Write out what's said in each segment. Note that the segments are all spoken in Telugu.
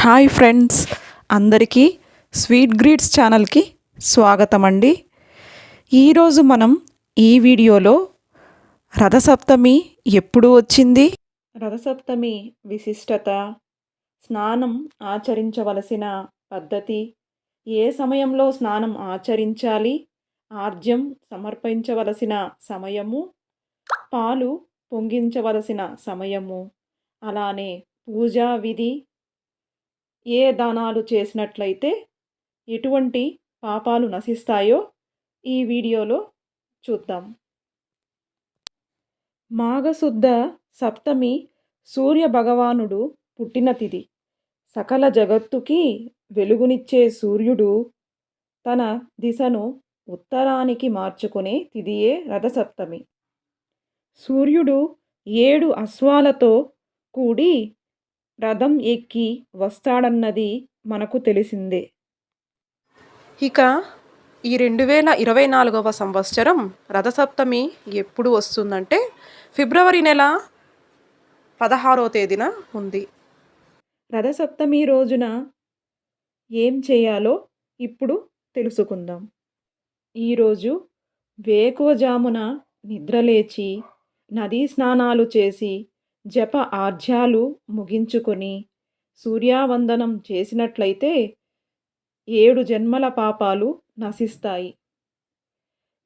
హాయ్ ఫ్రెండ్స్ అందరికీ స్వీట్ గ్రీడ్స్ ఛానల్కి స్వాగతం అండి ఈరోజు మనం ఈ వీడియోలో రథసప్తమి ఎప్పుడు వచ్చింది? రథసప్తమి విశిష్టత స్నానం ఆచరించవలసిన పద్ధతి ఏ సమయంలో స్నానం ఆచరించాలి ఆర్జ్యం సమర్పించవలసిన సమయము పాలు పొంగించవలసిన సమయము అలానే పూజా విధి ఏ దానాలు చేసినట్లయితే ఎటువంటి పాపాలు నశిస్తాయో ఈ వీడియోలో చూద్దాం. మాఘశుద్ధ సప్తమి సూర్య భగవానుడు పుట్టిన తిథి సకల జగత్తుకి వెలుగునిచ్చే సూర్యుడు తన దిశను ఉత్తరానికి మార్చుకునే తిథియే రథసప్తమి. సూర్యుడు ఏడు అశ్వాలతో కూడి రథం ఎక్కి వస్తాడన్నది మనకు తెలిసిందే. ఇక ఈ రెండు వేల ఇరవై నాలుగవ సంవత్సరం రథసప్తమి ఎప్పుడు వస్తుందంటే ఫిబ్రవరి నెల పదహారో తేదీన ఉంది. రథసప్తమి రోజున ఏం చేయాలో ఇప్పుడు తెలుసుకుందాం. ఈరోజు వేకువజామున నిద్రలేచి నదీ స్నానాలు చేసి జప ఆర్ధ్యాలు ముగించుకొని సూర్యావందనం చేసినట్లయితే ఏడు జన్మల పాపాలు నశిస్తాయి.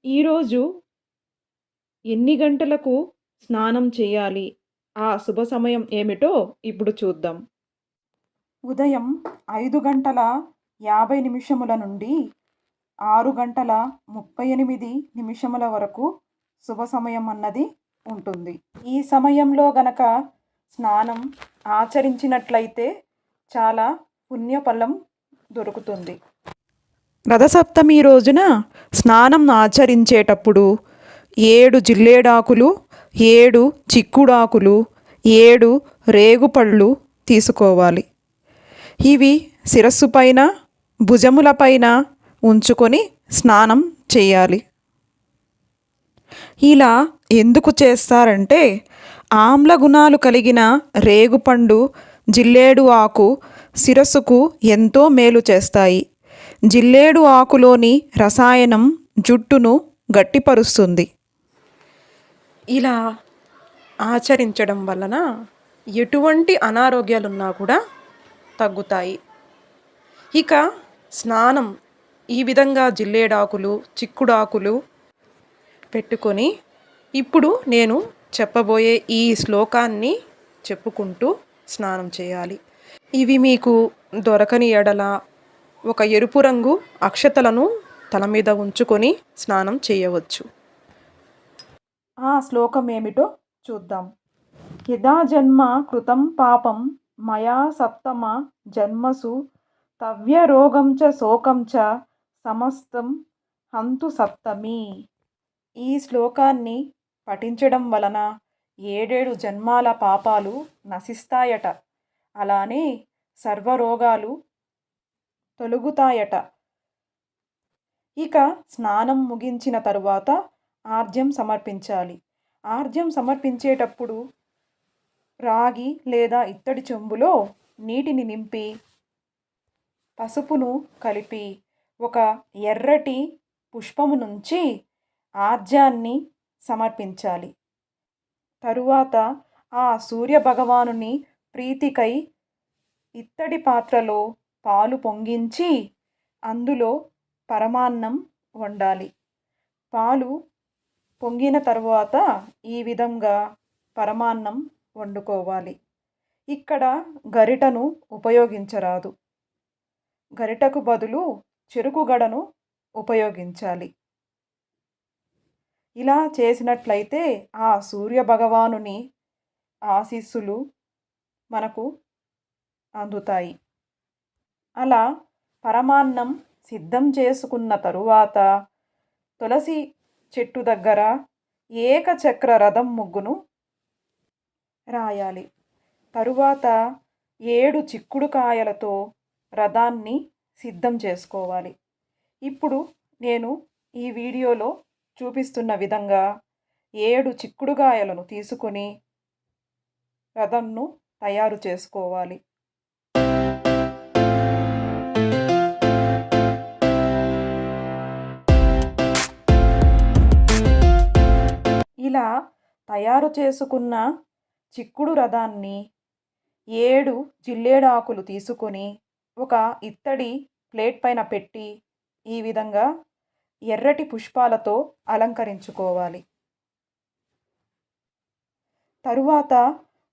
ఈరోజు ఎన్ని గంటలకు స్నానం చేయాలి? ఆ శుభ సమయం ఏమిటో ఇప్పుడు చూద్దాం. ఉదయం ఐదు గంటల యాభై నిమిషముల నుండి ఆరు గంటల ముప్పై ఎనిమిది నిమిషముల వరకు శుభ సమయం అన్నది ఉంటుంది. ఈ సమయంలో గనక స్నానం ఆచరించినట్లయితే చాలా పుణ్యఫలం దొరుకుతుంది. రథసప్తమి రోజున స్నానం ఆచరించేటప్పుడు ఏడు జిల్లేడాకులు ఏడు చిక్కుడాకులు ఏడు రేగుపళ్ళు తీసుకోవాలి. ఇవి శిరస్సు పైన భుజములపైన ఉంచుకొని స్నానం చేయాలి. ఇలా ఎందుకు చేస్తారంటే ఆమ్ల గుణాలు కలిగిన రేగుపండు జిల్లేడు ఆకు శిరస్సుకు ఎంతో మేలు చేస్తాయి. జిల్లేడు ఆకులోని రసాయనం జుట్టును గట్టిపరుస్తుంది. ఇలా ఆచరించడం వలన ఎటువంటి అనారోగ్యాలున్నా కూడా తగ్గుతాయి. ఇక స్నానం ఈ విధంగా జిల్లేడాకులు చిక్కుడాకులు పెట్టుకొని ఇప్పుడు నేను చెప్పబోయే ఈ శ్లోకాన్ని చెప్పుకుంటూ స్నానం చేయాలి. ఇవి మీకు దొరకని ఎడల ఒక ఎరుపు రంగు అక్షతలను తల మీద ఉంచుకొని స్నానం చేయవచ్చు. ఆ శ్లోకం ఏమిటో చూద్దాం. యదా జన్మ కృతం పాపం మయా సప్తమ జన్మసు తవ్య రోగం చ శోకం చ సమస్తం హంతు సప్తమి. ఈ శ్లోకాన్ని పఠించడం వలన ఏడేడు జన్మాల పాపాలు నశిస్తాయట. అలానే సర్వరోగాలు తొలుగుతాయట. ఇక స్నానం ముగించిన తరువాత ఆర్జ్యం సమర్పించాలి. ఆర్జ్యం సమర్పించేటప్పుడు రాగి లేదా ఇత్తడి చెంబులో నీటిని నింపి పసుపును కలిపి ఒక ఎర్రటి పుష్పము నుంచి ఆర్జాన్ని సమర్పించాలి. తరువాత ఆ సూర్య భగవానుని ప్రీతికై ఇత్తడి పాత్రలో పాలు పొంగించి అందులో పరమాన్నం వండాలి. పాలు పొంగిన తరువాత ఈ విధంగా పరమాన్నం వండుకోవాలి. ఇక్కడ గరిటను ఉపయోగించరాదు. గరిటకు బదులు చెరుకు గడను ఉపయోగించాలి. ఇలా చేసినట్లయితే ఆ సూర్య భగవానుని ఆశీస్సులు మనకు అందుతాయి. అలా పరమాన్నం సిద్ధం చేసుకున్న తరువాత తులసి చెట్టు దగ్గర ఏకచక్ర రథం ముగ్గును రాయాలి. తరువాత ఏడు చిక్కుడు కాయలతో రథాన్ని సిద్ధం చేసుకోవాలి. ఇప్పుడు నేను ఈ వీడియోలో చూపిస్తున్న విధంగా ఏడు చిక్కుడుగాయలను తీసుకొని రథంను తయారు చేసుకోవాలి. ఇలా తయారు చేసుకున్న చిక్కుడు రథాన్ని ఏడు జిల్లేడాకులు తీసుకొని ఒక ఇత్తడి ప్లేట్ పైన పెట్టి ఈ విధంగా ఎర్రటి పుష్పాలతో అలంకరించుకోవాలి. తరువాత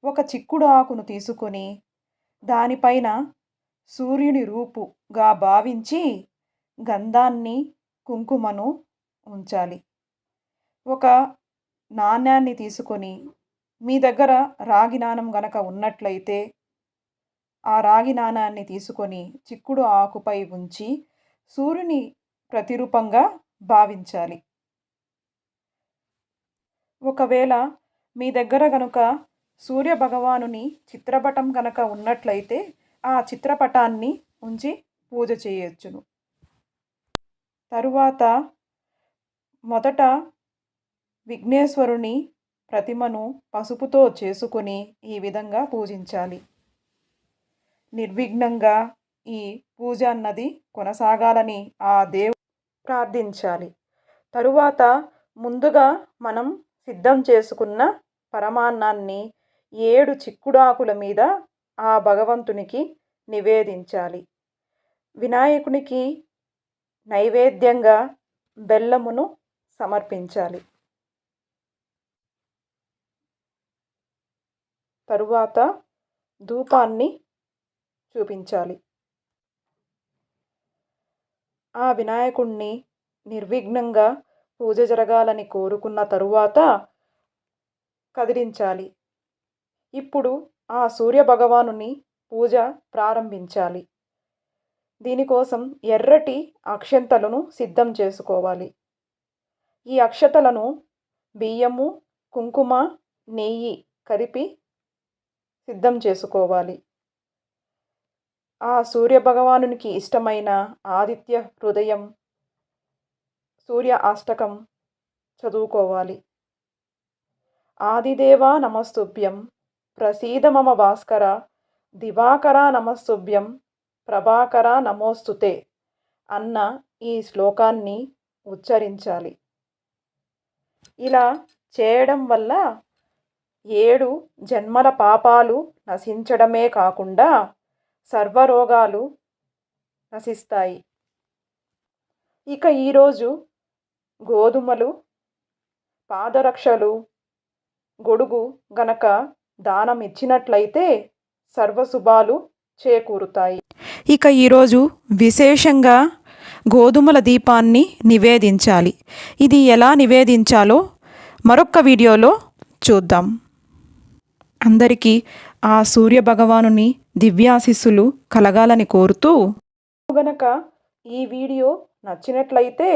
ఒక చిక్కుడు ఆకును తీసుకొని దానిపైన సూర్యుని రూపుగా భావించి గంధాన్ని కుంకుమను ఉంచాలి. ఒక నాణ్యాన్ని తీసుకొని మీ దగ్గర రాగి నాణం గనక ఉన్నట్లయితే ఆ రాగి నాణాన్ని తీసుకొని చిక్కుడు ఆకుపై ఉంచి సూర్యుని ప్రతిరూపంగా భావించాలి. ఒకవేళ మీ దగ్గర గనుక సూర్య భగవానుని చిత్రపటం కనుక ఉన్నట్లయితే ఆ చిత్రపటాన్ని ఉంచి పూజ చేయొచ్చును. తరువాత మొదట విఘ్నేశ్వరుని ప్రతిమను పసుపుతో చేసుకుని ఈ విధంగా పూజించాలి. నిర్విఘ్నంగా ఈ పూజ అన్నది కొనసాగాలని ఆ దేవు ప్రార్థించాలి. తరువాత ముందుగా మనం సిద్ధం చేసుకున్న పరమాన్నాన్ని ఏడు చిక్కుడాకుల మీద ఆ భగవంతునికి నివేదించాలి. వినాయకునికి నైవేద్యంగా బెల్లమును సమర్పించాలి. తరువాత ధూపాన్ని చూపించాలి. ఆ వినాయకుణ్ణి నిర్విఘ్నంగా పూజ జరగాలని కోరుకున్న తరువాత కదిలించాలి. ఇప్పుడు ఆ సూర్య భగవానుని పూజ ప్రారంభించాలి. దీనికోసం ఎర్రటి అక్షంతలను సిద్ధం చేసుకోవాలి. ఈ అక్షతలను బియ్యము కుంకుమ నెయ్యి కలిపి సిద్ధం చేసుకోవాలి. ఆ సూర్య భగవానునికి ఇష్టమైన ఆదిత్య హృదయం సూర్య అష్టకం చదువుకోవాలి. ఆదిదేవా నమస్తుభ్యం ప్రసీద మమ భాస్కర దివాకర నమస్తుభ్యం ప్రభాకర నమోస్తుతే అన్న ఈ శ్లోకాన్ని ఉచ్చరించాలి. ఇలా చేయడం వల్ల ఏడు జన్మల పాపాలు నశించడమే కాకుండా సర్వరోగాలు నశిస్తాయి. ఇక ఈరోజు గోధుమలు పాదరక్షలు గొడుగు గనక దానం ఇచ్చినట్లయితే సర్వశుభాలు చేకూరుతాయి. ఇక ఈరోజు విశేషంగా గోధుమల దీపాన్ని నివేదించాలి. ఇది ఎలా నివేదించాలో మరొక వీడియోలో చూద్దాం. అందరికీ ఆ సూర్య భగవానుని దివ్యాశిస్సులు కలగాలని కోరుతూ గనక ఈ వీడియో నచ్చినట్లయితే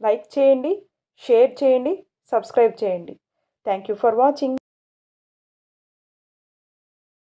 లైక్ చేయండి షేర్ చేయండి సబ్స్క్రైబ్ చేయండి. Thank you for watching